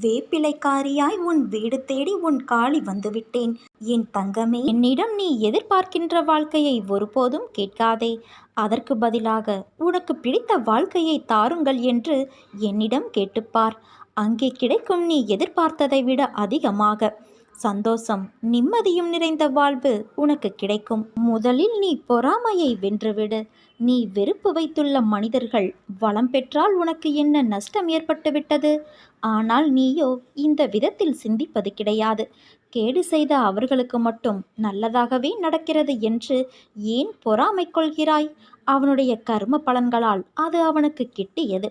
வேப்பிலைக்காரியாய் உன் வீடு தேடி உன் காலி வந்துவிட்டேன். என் தங்கமே என்னிடம் நீ எதிர்பார்க்கின்ற வாழ்க்கையை ஒருபோதும் கேட்காதே. அதற்கு பதிலாக உனக்கு பிடித்த வாழ்க்கையை தாருங்கள் என்று என்னிடம் கேட்டுப்பார். அங்கே கிடைக்கும் நீ எதிர்பார்த்ததை விட அதிகமாக. சந்தோஷம் நிம்மதியும் நிறைந்த வாழ்வு உனக்கு கிடைக்கும். முதலில் நீ பொறாமையை வென்றுவிடு. நீ வெறுப்பு வைத்துள்ள மனிதர்கள் வளம் பெற்றால் உனக்கு என்ன நஷ்டம் ஏற்பட்டுவிட்டது? ஆனால் நீயோ இந்த விதத்தில் சிந்திப்பது கிடையாது. கேடு செய்த அவர்களுக்கு மட்டும் நல்லதாகவே நடக்கிறது என்று ஏன் பொறாமை கொள்கிறாய்? அவனுடைய கர்ம பலன்களால் அது அவனுக்கு கிட்டியது.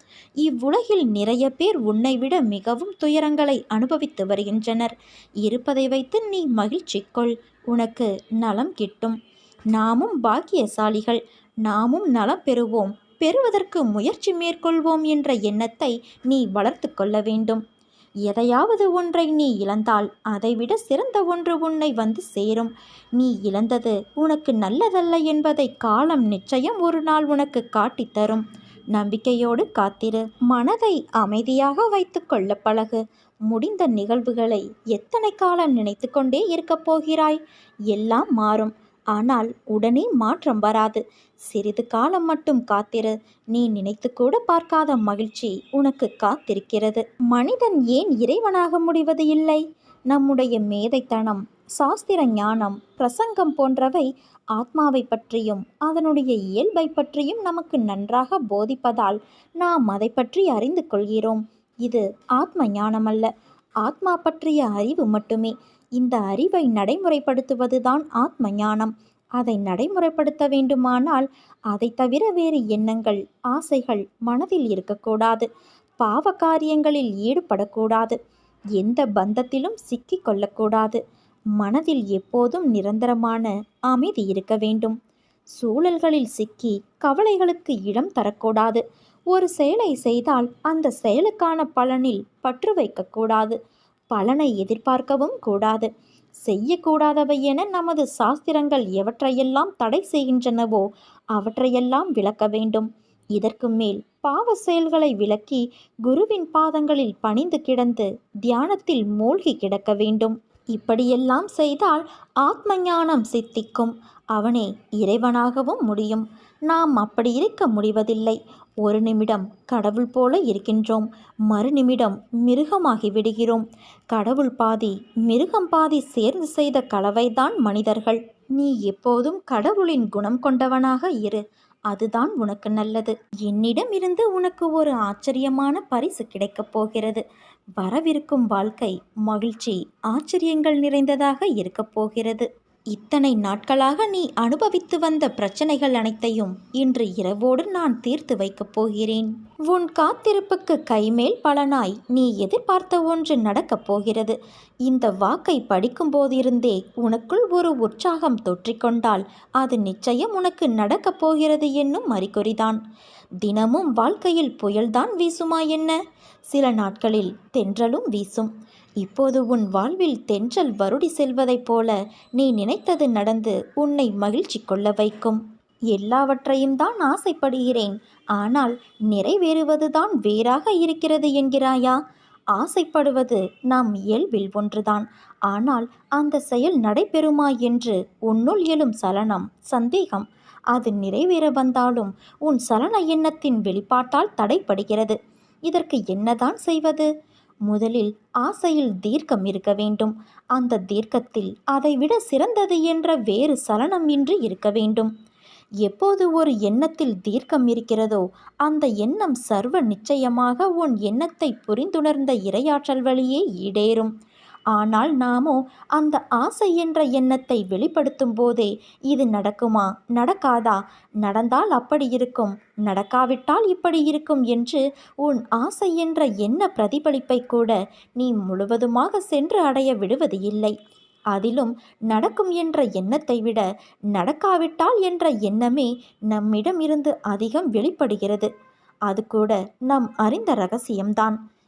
இவ்வுலகில் நிறைய பேர் உன்னை விட மிகவும் துயரங்களை அனுபவித்து வருகின்றனர். இருப்பதை வைத்து நீ மகிழ்ச்சி கொள். உனக்கு நலம் கிட்டும். நாமும் பாக்கியசாலிகள். நாமும் நலம் பெறுவோம். பெறுவதற்கு முயற்சி மேற்கொள்வோம் என்ற எண்ணத்தை நீ வளர்த்து கொள்ள வேண்டும். எதையாவது ஒன்றை நீ இழந்தால் அதைவிட சிறந்த ஒன்று உன்னை வந்து சேரும். நீ இழந்தது உனக்கு நல்லதல்ல என்பதை காலம் நிச்சயம் ஒரு நாள் உனக்கு காட்டித்தரும் நம்பிக்கையோடு காத்திரு. மனதை அமைதியாக வைத்து கொள்ள பழகு. முடிந்த நிகழ்வுகளை எத்தனை காலம் நினைத்து கொண்டே இருக்கப் போகிறாய்? எல்லாம் மாறும். ஆனால் உடனே மாற்றம் வராது. சிறிது காலம் மட்டும் காத்திரு. நீ நினைத்து கூட பார்க்காத மகிழ்ச்சி உனக்கு காத்திருக்கிறது. மனிதன் ஏன் இறைவனாக முடிவது இல்லை? நம்முடைய மேதைத்தனம் சாஸ்திர ஞானம் பிரசங்கம் போன்றவை ஆத்மாவை பற்றியும் அதனுடைய இயல்பை பற்றியும் நமக்கு நன்றாக போதிப்பதால் நாம் அதை பற்றி அறிந்து கொள்கிறோம். இது ஆத்ம ஞானமல்ல ஆத்மா பற்றிய அறிவு மட்டுமே. இந்த அறிவை நடைமுறைப்படுத்துவதுதான் ஆத்ம ஞானம். அதை நடைமுறைப்படுத்த வேண்டுமானால் அதை தவிர வேறு எண்ணங்கள் ஆசைகள் மனதில் இருக்கக்கூடாது. பாவ காரியங்களில் ஈடுபடக்கூடாது. எந்த பந்தத்திலும் சிக்கிக் கொள்ளக்கூடாது. மனதில் எப்போதும் நிரந்தரமான அமைதி இருக்க வேண்டும். சூழல்களில் சிக்கி கவலைகளுக்கு இடம் தரக்கூடாது. ஒரு செயலை செய்தால் அந்த செயலுக்கான பலனில் பற்று வைக்கக்கூடாது. பலனை எதிர்பார்க்கவும் கூடாது. செய்யக்கூடாதவை என நமது சாஸ்திரங்கள் எவற்றையெல்லாம் தடை செய்கின்றனவோ அவற்றையெல்லாம் விளக்க வேண்டும். இதற்கு மேல் பாவ செயல்களை விளக்கி குருவின் பாதங்களில் பணிந்து கிடந்து தியானத்தில் மூழ்கி கிடக்க வேண்டும். இப்படியெல்லாம் செய்தால் ஆத்ம ஞானம் சித்திக்கும். அவனே இறைவனாகவும் முடியும். நாம் அப்படி இருக்க முடிவதில்லை. ஒரு நிமிடம் கடவுள் போல இருக்கின்றோம். மறுநிமிடம் மிருகமாகி விடுகிறோம். கடவுள் பாதி மிருகம் பாதி சேர்ந்து செய்த கலவைதான் மனிதர்கள். நீ எப்போதும் கடவுளின் குணம் கொண்டவனாக இரு. அதுதான் உனக்கு நல்லது. என்னிடம் இருந்து உனக்கு ஒரு ஆச்சரியமான பரிசு கிடைக்கப் போகிறது. வரவிருக்கும் வாழ்க்கை மகிழ்ச்சி ஆச்சரியங்கள் நிறைந்ததாக இருக்கப் போகிறது. இத்தனை நாட்களாக நீ அனுபவித்து வந்த பிரச்சனைகள் அனைத்தையும் இன்று இரவோடு நான் தீர்த்து வைக்கப் போகிறேன். உன் காத்திருப்புக்கு கைமேல் பலனாய் நீ எதிர்பார்த்த ஒன்று நடக்கப் போகிறது. இந்த வாக்கை படிக்கும் போதிருந்தே உனக்குள் ஒரு உற்சாகம் தொற்றிக்கொண்டால் அது நிச்சயம் உனக்கு நடக்கப் போகிறது என்னும் அறிகுறிதான். தினமும் வாழ்க்கையில் புயல்தான் வீசுமா என்ன? சில நாட்களில் தென்றலும் வீசும். இப்போது உன் வாழ்வில் தென்றல் வருடி செல்வதைப் போல நீ நினைத்தது நடந்து உன்னை மகிழ்ச்சி கொள்ள வைக்கும். எல்லாவற்றையும் தான் ஆசைப்படுகிறேன். ஆனால் நிறைவேறுவதுதான் வேறாக இருக்கிறது என்கிறாயா? ஆசைப்படுவது நாம் இயல்பில் ஒன்றுதான். ஆனால் அந்த செயல் நடைபெறுமா என்று உன்னுள் எழும் சலனம் சந்தேகம் அது நிறைவேற வந்தாலும் உன் சலன எண்ணத்தின் வெளிப்பாட்டால் தடைப்படுகிறது இதற்கு என்னதான் செய்வது? முதலில் ஆசையில் தீர்க்கம் இருக்க வேண்டும். அந்த தீர்க்கத்தில் அதைவிட சிறந்தது என்ற வேறு சலனம் இன்றி இருக்க வேண்டும். எப்போது ஒரு எண்ணத்தில் தீர்க்கம் இருக்கிறதோ அந்த எண்ணம் சர்வ நிச்சயமாக உன் எண்ணத்தை புரிந்துணர்ந்த இரையாற்றல் வழியே ஈடேறும். ஆனால் நாமோ அந்த ஆசை என்ற எண்ணத்தை வெளிப்படுத்தும் போதே இது நடக்குமா? நடக்காதா? நடந்தால் அப்படி இருக்கும். நடக்காவிட்டால் இப்படி இருக்கும் என்று உன் ஆசை என்ற எண்ண பிரதிபலிப்பை கூட நீ முழுவதுமாக சென்று அடைய விடுவது இல்லை. அதிலும் நடக்கும் என்ற எண்ணத்தை விட நடக்காவிட்டால் என்ற எண்ணமே நம்மிடம் இருந்து அதிகம் வெளிப்படுகிறது. அது கூட நாம் அறிந்த ரகசியம்தான்.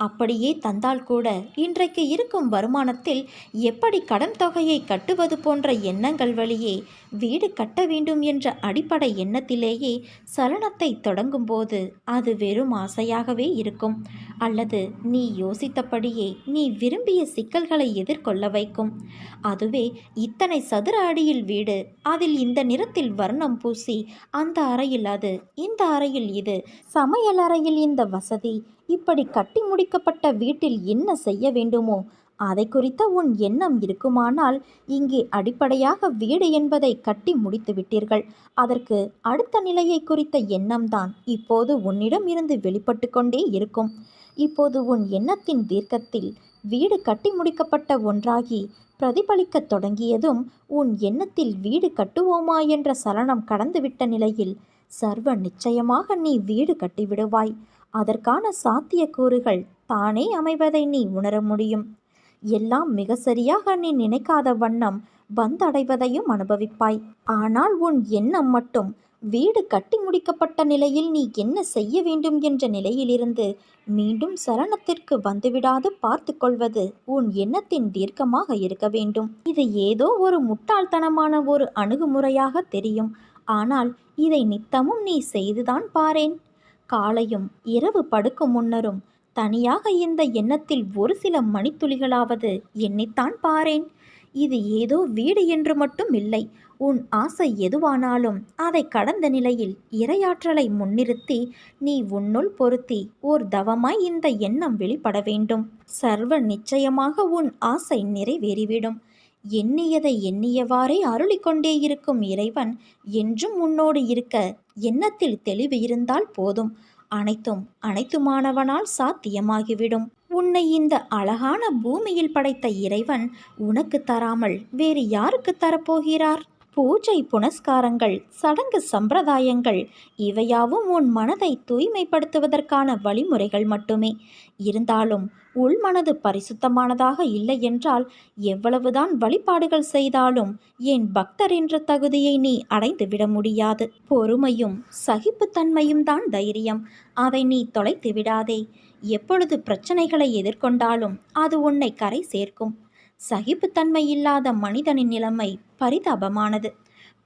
அப்படியே தந்தால் கூட இன்றைக்கு இருக்கும் வருமானத்தில் எப்படி கடன் தொகையை கட்டுவது போன்ற எண்ணங்கள் வழியே வீடு கட்ட வேண்டும் என்ற அடிப்படை எண்ணத்திலேயே சலனத்தை தொடங்கும்போது அது வெறும் ஆசையாகவே இருக்கும். அல்லது நீ யோசித்தபடியே நீ விரும்பிய சிக்கல்களை எதிர்கொள்ள வைக்கும். அதுவே இத்தனை சதுர அடியில் வீடு அதில் இந்த நிறத்தில் வர்ணம் பூசி அந்த அறையில் அது இந்த அறையில் இது சமையல் அறையில் இந்த வசதி இப்படி கட்டி முடிக்கப்பட்ட வீட்டில் என்ன செய்ய வேண்டுமோ அதை குறித்த உன் எண்ணம் இருக்குமானால் இங்கே அடிப்படையாக வீடு என்பதை கட்டி முடித்து விட்டீர்கள். அதற்கு அடுத்த நிலையை குறித்த எண்ணம்தான் இப்போது உன்னிடம் இருந்து வெளிப்பட்டு கொண்டே இருக்கும். இப்போது உன் எண்ணத்தின் தீர்க்கத்தில் வீடு கட்டி முடிக்கப்பட்ட ஒன்றாகி பிரதிபலிக்கத் தொடங்கியதும் உன் எண்ணத்தில் வீடு கட்டுவோமா என்ற சலனம் கடந்துவிட்ட நிலையில் சர்வ நிச்சயமாக நீ வீடு கட்டிவிடுவாய். அதற்கான சாத்தியக்கூறுகள் தானே அமைவதை நீ உணர முடியும். எல்லாம் மிக சரியாக நீ நினைக்காத வண்ணம் வந்தடைவதையும் அனுபவிப்பாய். ஆனால் உன் எண்ணம் மட்டும் வீடு கட்டி முடிக்கப்பட்ட நிலையில் நீ என்ன செய்ய வேண்டும் என்ற நிலையிலிருந்து மீண்டும் சரணத்திற்கு வந்துவிடாது பார்த்து கொள்வது உன் எண்ணத்தின் தீர்க்கமாக இருக்க வேண்டும். இது ஏதோ ஒரு முட்டாள்தனமான ஒரு அணுகுமுறையாக தெரியும். ஆனால் இதை நித்தமும் நீ செய்துதான் பாரேன். காலையும் இரவு படுக்கும் முன்னரும் தனியாக இந்த எண்ணத்தில் ஒரு சில மணித்துளிகளாவது எண்ணித்தான் பாரேன். இது ஏதோ வீடு என்று மட்டும் இல்லை உன் ஆசை எதுவானாலும் அதை கடந்த நிலையில் இரையாற்றலை முன்னிறுத்தி நீ உன்னுள் பொருத்தி ஓர் தவமாய் இந்த எண்ணம் வெளிப்பட வேண்டும். சர்வ நிச்சயமாக உன் ஆசை நிறைவேறிவிடும். எண்ணியதை எண்ணியவாறே அருளிக்கொண்டே இருக்கும் இறைவன் என்றும் உன்னோடு இருக்க எண்ணத்தில் தெளிவு இருந்தால் போதும். அனைத்தும் அனைத்துமானவனால் சாத்தியமாகிவிடும். உன்னை இந்த அழகான பூமியில் படைத்த இறைவன் உனக்கு தராமல் வேறு யாருக்கு தரப்போகிறார்? பூஜை புனஸ்காரங்கள் சடங்கு சம்பிரதாயங்கள் இவையாவும் உன் மனதை தூய்மைப்படுத்துவதற்கான வழிமுறைகள் மட்டுமே. இருந்தாலும் உள்மனது பரிசுத்தமானதாக இல்லை என்றால் எவ்வளவுதான் வழிபாடுகள் செய்தாலும் என் பக்தர் என்ற தகுதியை நீ அடைந்து விட முடியாது. பொறுமையும் சகிப்புத்தன்மையும் தான் தைரியம். அதை நீ தொலைத்து விடாதே எப்பொழுது பிரச்சனைகளை எதிர்கொண்டாலும் அது உன்னை கரை சேர்க்கும். சகிப்புத்தன்மை இல்லாத மனிதனின் நிலைமை பரிதாபமானது.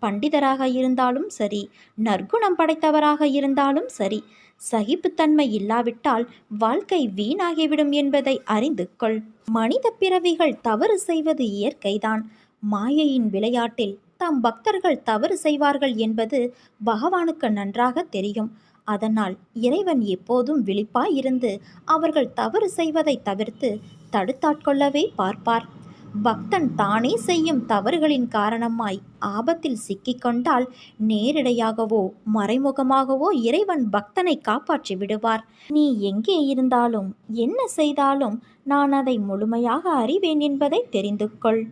பண்டிதராக இருந்தாலும் சரி நற்குணம் படைத்தவராக இருந்தாலும் சரி சகிப்புத்தன்மை இல்லாவிட்டால் வாழ்க்கை வீணாகிவிடும் என்பதை அறிந்து கொள். மனித பிறவிகள் தவறு செய்வது இயற்கைதான். மாயையின் விளையாட்டில் தம் பக்தர்கள் தவறு செய்வார்கள் என்பது பகவானுக்கு நன்றாக தெரியும். அதனால் இறைவன் எப்போதும் விழிப்பாய் இருந்து அவர்கள் தவறு செய்வதை தவிர்த்து தடுத்தாட்கொள்ளவே பார்ப்பார். பக்தன் தானே செய்யும் தவறுகளின் காரணமாய் ஆபத்தில் சிக்கிக்கொண்டால் நேரிடையாகவோ மறைமுகமாகவோ இறைவன் பக்தனை காப்பாற்றி விடுவார். நீ எங்கே இருந்தாலும் என்ன செய்தாலும் நான் அதை முழுமையாக அறிவேன் என்பதை தெரிந்து கொள்.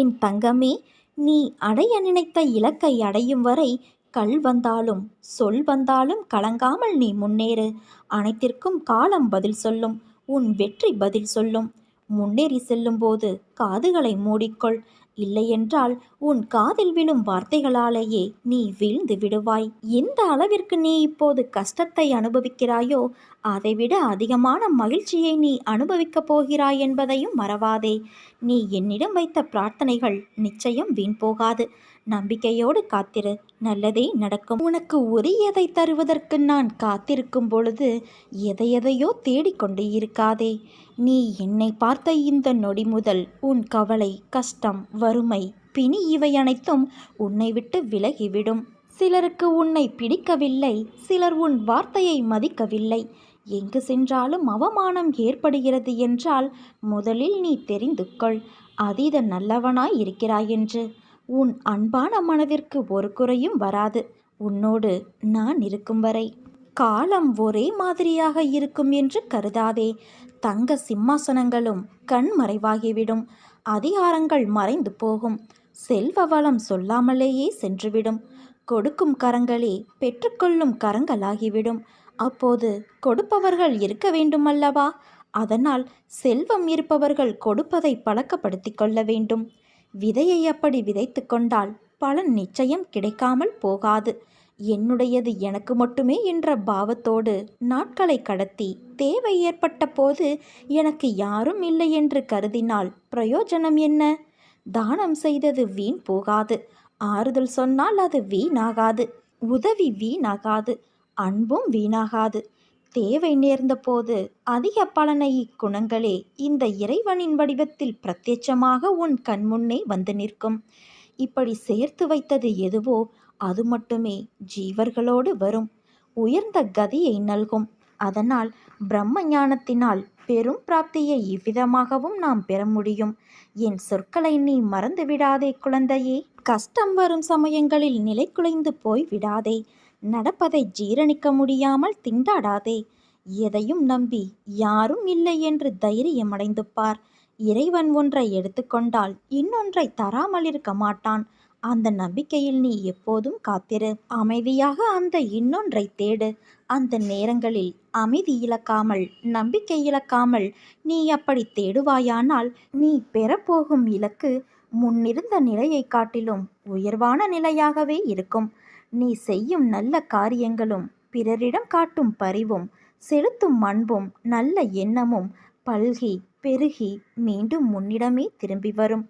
என் தங்கமே நீ அடைய நினைத்த இலக்கை அடையும் வரை கல் வந்தாலும் சொல் வந்தாலும் கலங்காமல் நீ முன்னேறு. அனைத்திற்கும் காலம் பதில் சொல்லும் உன் வெற்றி பதில் சொல்லும். முன்னேறி செல்லும்போது காதுகளை மூடிக்கொள். இல்லையென்றால் உன் காதில் விழும் வார்த்தைகளாலேயே நீ வீழ்ந்து விடுவாய். எந்த அளவிற்கு நீ இப்போது கஷ்டத்தை அனுபவிக்கிறாயோ அதைவிட அதிகமான மகிழ்ச்சியை நீ அனுபவிக்கப் போகிறாய் என்பதையும் மறவாதே. நீ என்னிடம் வைத்த பிரார்த்தனைகள் நிச்சயம் வீண் போகாது. நம்பிக்கையோடு காத்திரு. நல்லதே நடக்கும். உனக்கு உரியதை தருவதற்கு நான் காத்திருக்கும் பொழுது எதையெதையோ தேடிக்கொண்டு இருக்காதே. நீ என்னை பார்த்த இந்த நொடி முதல் உன் கவலை கஷ்டம் வறுமை பிணி இவை அனைத்தும் உன்னை விட்டு விலகிவிடும். சிலருக்கு உன்னை பிடிக்கவில்லை சிலர் உன் வார்த்தையை மதிக்கவில்லை. எங்கு சென்றாலும் அவமானம் ஏற்படுகிறது என்றால் முதலில் நீ தெரிந்து கொள். அதீத நல்லவனாய் இருக்கிறாய் என்று. உன் அன்பான மனதிற்கு ஒரு குறையும் வராது. உன்னோடு நான் இருக்கும் வரை. காலம் ஒரே மாதிரியாக இருக்கும் என்று கருதாதே. தங்க சிம்மாசனங்களும் கண் மறைவாகிவிடும். அதிகாரங்கள் மறைந்து போகும். செல்வ வளம் சொல்லாமலேயே சென்றுவிடும். கொடுக்கும் கரங்களே பெற்றுக்கொள்ளும் கரங்களாகிவிடும். அப்போது கொடுப்பவர்கள் இருக்க வேண்டுமல்லவா? அதனால் செல்வம் இருப்பவர்கள் கொடுப்பதை பழக்கப்படுத்திக் கொள்ள வேண்டும். விதையை அப்படி விதைத்து கொண்டால் பலன் நிச்சயம் கிடைக்காமல் போகாது. என்னுடையது எனக்கு மட்டுமே என்ற பாவத்தோடு நாட்களை கடத்தி தேவை ஏற்பட்ட போது எனக்கு யாரும் இல்லை என்று கருதினால் பிரயோஜனம் என்ன? தானம் செய்தது வீண் போகாது. ஆறுதல் சொன்னால் அது வீணாகாது. உதவி வீணாகாது. அன்பும் வீணாகாது. தேவை நேர்ந்தபோது அதிக பலனை இக்குணங்களே இந்த இறைவனின் வடிவத்தில் பிரத்யட்சமாக உன் கண்முன்னே வந்து நிற்கும். இப்படி சேர்த்து வைத்தது எதுவோ அது மட்டுமே ஜீவர்களோடு வரும் உயர்ந்த கதியை நல்கும். அதனால் பிரம்ம ஞானத்தினால் பெரும் பிராப்தியை இவ்விதமாகவும் நாம் பெற முடியும். என் சொற்களை நீ மறந்து விடாதே குழந்தையே. கஷ்டம் வரும் சமயங்களில் நிலை குலைந்து போய் விடாதே நடப்பதை ஜீரணிக்க முடியாமல் திண்டாடாதே. எதையும் நம்பி யாரும் இல்லை என்று தைரியம் அடைந்து பார். இறைவன் ஒன்றை எடுத்துக்கொண்டால் இன்னொன்றை தராமல் இருக்க மாட்டான். அந்த நம்பிக்கையில் நீ எப்போதும் காத்திரு. அமைதியாக அந்த இன்னொன்றை தேடு. அந்த நேரங்களில் அமைதி இழக்காமல் நம்பிக்கை இழக்காமல் நீ அப்படி தேடுவாயானால் நீ பெறப்போகும் இலக்கு முன்னிருந்த நிலையை காட்டிலும் உயர்வான நிலையாகவே இருக்கும். நீ செய்யும் நல்ல காரியங்களும் பிறரிடம் காட்டும் பரிவும் செலுத்தும் அன்பும் நல்ல எண்ணமும் பல்கி பெருகி மீண்டும் முன்னிடமே திரும்பி வரும்.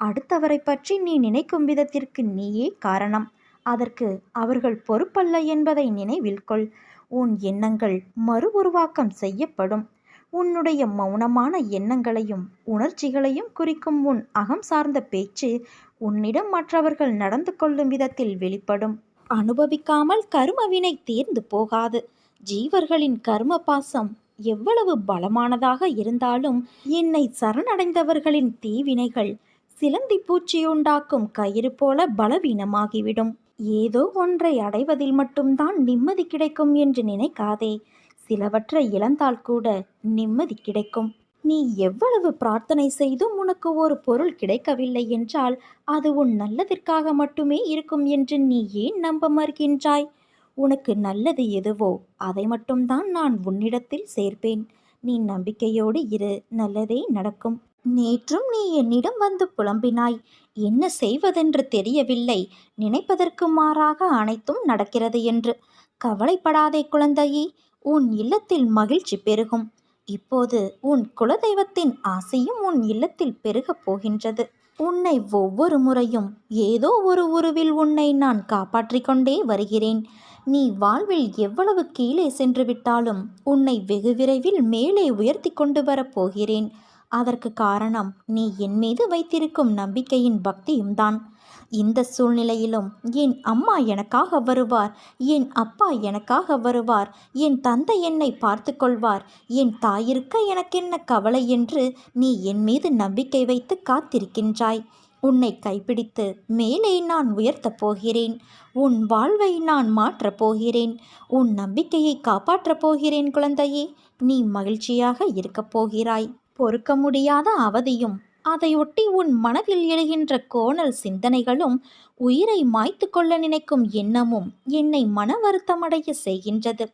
அடுத்தவரை பற்றி நீ நினைக்கும் விதத்திற்கு நீயே காரணம். அதற்கு அவர்கள் பொறுப்பல்ல என்பதை நினைவில் கொள். உன் எண்ணங்கள் மறு உருவாக்கம் செய்யப்படும். உன்னுடைய மௌனமான எண்ணங்களையும் உணர்ச்சிகளையும் குறிக்கும் உன் அகம் சார்ந்த பேச்சு உன்னிடம் மற்றவர்கள் நடந்து கொள்ளும் விதத்தில் வெளிப்படும். அனுபவிக்காமல் கருமவினை தீர்ந்து போகாது. ஜீவர்களின் கர்ம பாசம் எவ்வளவு பலமானதாக இருந்தாலும் என்னை சரணடைந்தவர்களின் தீவினைகள் சிலந்தி பூச்சியுண்டாக்கும் கயிறு போல பலவீனமாகிவிடும். ஏதோ ஒன்றை அடைவதில் மட்டும்தான் நிம்மதி கிடைக்கும் என்று நினைக்காதே. சிலவற்றை இழந்தால் கூட நிம்மதி கிடைக்கும். நீ எவ்வளவு பிரார்த்தனை செய்தும் உனக்கு ஒரு பொருள் கிடைக்கவில்லை என்றால் அது உன் நல்லதிற்காக மட்டுமே இருக்கும் என்று நீ ஏன் நம்ப மறுக்கின்றாய்? உனக்கு நல்லது எதுவோ அதை மட்டும்தான் நான் உன்னிடத்தில் சேர்ப்பேன். நீ நம்பிக்கையோடு இரு நல்லதே நடக்கும். நேற்றும் நீ என்னிடம் வந்து புலம்பினாய். என்ன செய்வதென்று தெரியவில்லை. நினைப்பதற்கு மாறாக அனைத்தும் நடக்கிறது என்று. கவலைப்படாதே குழந்தையே உன் இல்லத்தில் மகிழ்ச்சி பெருகும். இப்போது உன் குலதெய்வத்தின் ஆசையும் உன் இல்லத்தில் பெருகப் போகின்றது. உன்னை ஒவ்வொரு முறையும் ஏதோ ஒரு உருவில் உன்னை நான் காப்பாற்றிக் கொண்டே வருகிறேன். நீ வாழ்வில் எவ்வளவு கீழே சென்று விட்டாலும் உன்னை வெகு விரைவில் மேலே உயர்த்தி கொண்டு வரப் போகிறேன். அதற்கு காரணம் நீ என் மீது வைத்திருக்கும் நம்பிக்கையின் பக்தியும் தான் இந்த சூழ்நிலையிலும் என் அம்மா எனக்காக வருவார் என் அப்பா எனக்காக வருவார் என் தந்தை என்னை பார்த்து கொள்வார் என் தாயிருக்க எனக்கென்ன கவலை என்று நீ என் மீது நம்பிக்கை வைத்து காத்திருக்கின்றாய். உன்னை கைப்பிடித்து மேலே நான் உயர்த்தப் போகிறேன். உன் வாழ்வை நான் மாற்றப் போகிறேன். உன் நம்பிக்கையை காப்பாற்றப் போகிறேன் குழந்தையே. நீ மகிழ்ச்சியாக இருக்கப் போகிறாய். பொறுக்க முடியாத அவதியும் அதையொட்டி உன் மனதில் எழுகின்ற கோணல் சிந்தனைகளும் உயிரை மாய்த்து கொள்ள நினைக்கும் எண்ணமும் என்னை மன வருத்தமடைய செய்கின்றது.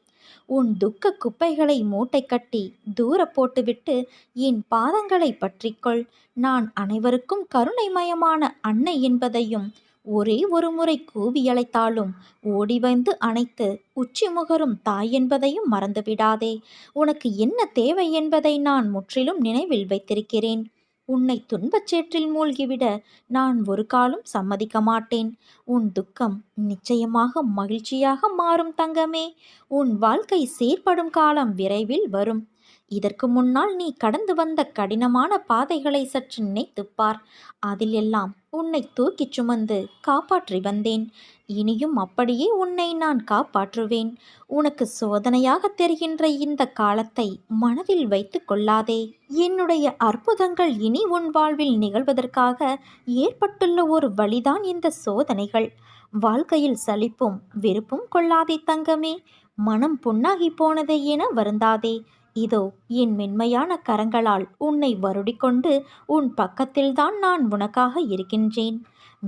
உன் துக்க குப்பைகளை மூட்டை கட்டி தூர போட்டுவிட்டு என் பாதங்களை பற்றிக்கொள். நான் அனைவருக்கும் கருணைமயமான அன்னை என்பதையும் ஒரே ஒரு முறை கூவி அழைத்தாலும் ஓடி வந்து அணைத்து உச்சி முகரும் தாய் என்பதையும் மறந்துவிடாதே. உனக்கு என்ன தேவை என்பதை நான் முற்றிலும் நினைவில் வைத்திருக்கிறேன். உன்னை துன்பச் சேற்றில் மூழ்கிவிட நான் ஒரு காலம் சம்மதிக்க மாட்டேன். உன் துக்கம் நிச்சயமாக மகிழ்ச்சியாக மாறும் தங்கமே. உன் வாழ்க்கை சீர்படும் காலம் விரைவில் வரும். இதற்கு முன்னால் நீ கடந்து வந்த கடினமான பாதைகளை சற்று நினைத்துப்பார். அதில் எல்லாம் உன்னை தூக்கிச் சுமந்து காப்பாற்றி வந்தேன். இனியும் அப்படியே உன்னை நான் காப்பாற்றுவேன். உனக்கு சோதனையாக தெரிகின்ற இந்த காலத்தை மனதில் வைத்து கொள்ளாதே. என்னுடைய அற்புதங்கள் இனி உன் வாழ்வில் நிகழ்வதற்காக ஏற்பட்டுள்ள ஒரு வழிதான் இந்த சோதனைகள். வாழ்க்கையில் சலிப்பும் வெறுப்பும் கொள்ளாதே தங்கமே. மனம் புண்ணாகி போனதே என வருந்தாதே. இதோ என் மென்மையான கரங்களால் உன்னை வருடிக்கொண்டு உன் பக்கத்தில்தான் நான் உனக்காக இருக்கின்றேன்.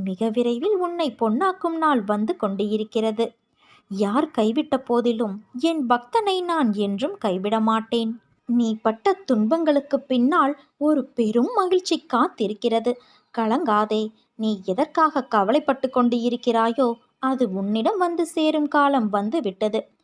மிக விரைவில் உன்னை பொன்னாக்கும் நாள் வந்து கொண்டு இருக்கிறது யார் கைவிட்ட போதிலும் என் பக்தனை நான் என்றும் கைவிட மாட்டேன் நீ பட்ட துன்பங்களுக்கு பின்னால் ஒரு பெரும் மகிழ்ச்சி காத்திருக்கிறது. கலங்காதே நீ எதற்காக கவலைப்பட்டு கொண்டு இருக்கிறாயோ அது உன்னிடம் வந்து சேரும் காலம் வந்து விட்டது.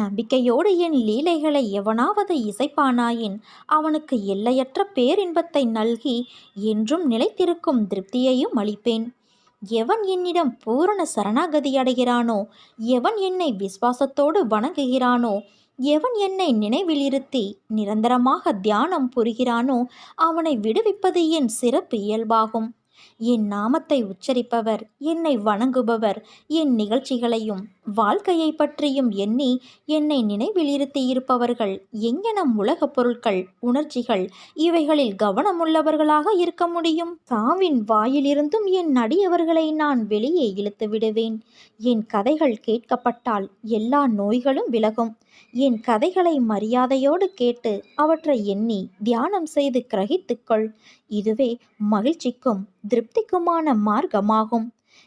நம்பிக்கையோடு என் லீலைகளை எவனாவது இசைப்பானாயின் அவனுக்கு எல்லையற்ற பேரின்பத்தை நல்கி என்றும் நிலைத்திருக்கும் திருப்தியையும் அளிப்பேன். எவன் என்னிடம் பூரண சரணாகதி அடைகிறானோ எவன் என்னை விசுவாசத்தோடு வணங்குகிறானோ எவன் என்னை நினைவில் இருத்தி நிரந்தரமாக தியானம் புரிகிறானோ அவனை விடுவிப்பது என் சிறப்பு இயல்பாகும். என் நாமத்தை உச்சரிப்பவர் என்னை வணங்குபவர் என் நிகழ்ச்சிகளையும் வாழ்க்கையை பற்றியும் எண்ணி என்னை நினைவில் இருத்தி இருப்பவர்கள் எங்கெனம் உலகப் பொருட்கள் உணர்ச்சிகள் இவைகளில் கவனமுள்ளவர்களாக இருக்க முடியும்? சாவின் வாயிலிருந்தும் என் அடியவர்களை நான் வெளியே இழுத்து விடுவேன் என் கதைகள் கேட்கப்பட்டால் எல்லா நோய்களும் விலகும். என் கதைகளை மரியாதையோடு கேட்டு அவற்றை எண்ணி தியானம் செய்து கிரகித்துக்கொள். இதுவே மகிழ்ச்சிக்கும் திருப்திக்குமான மார்க்கமாகும்.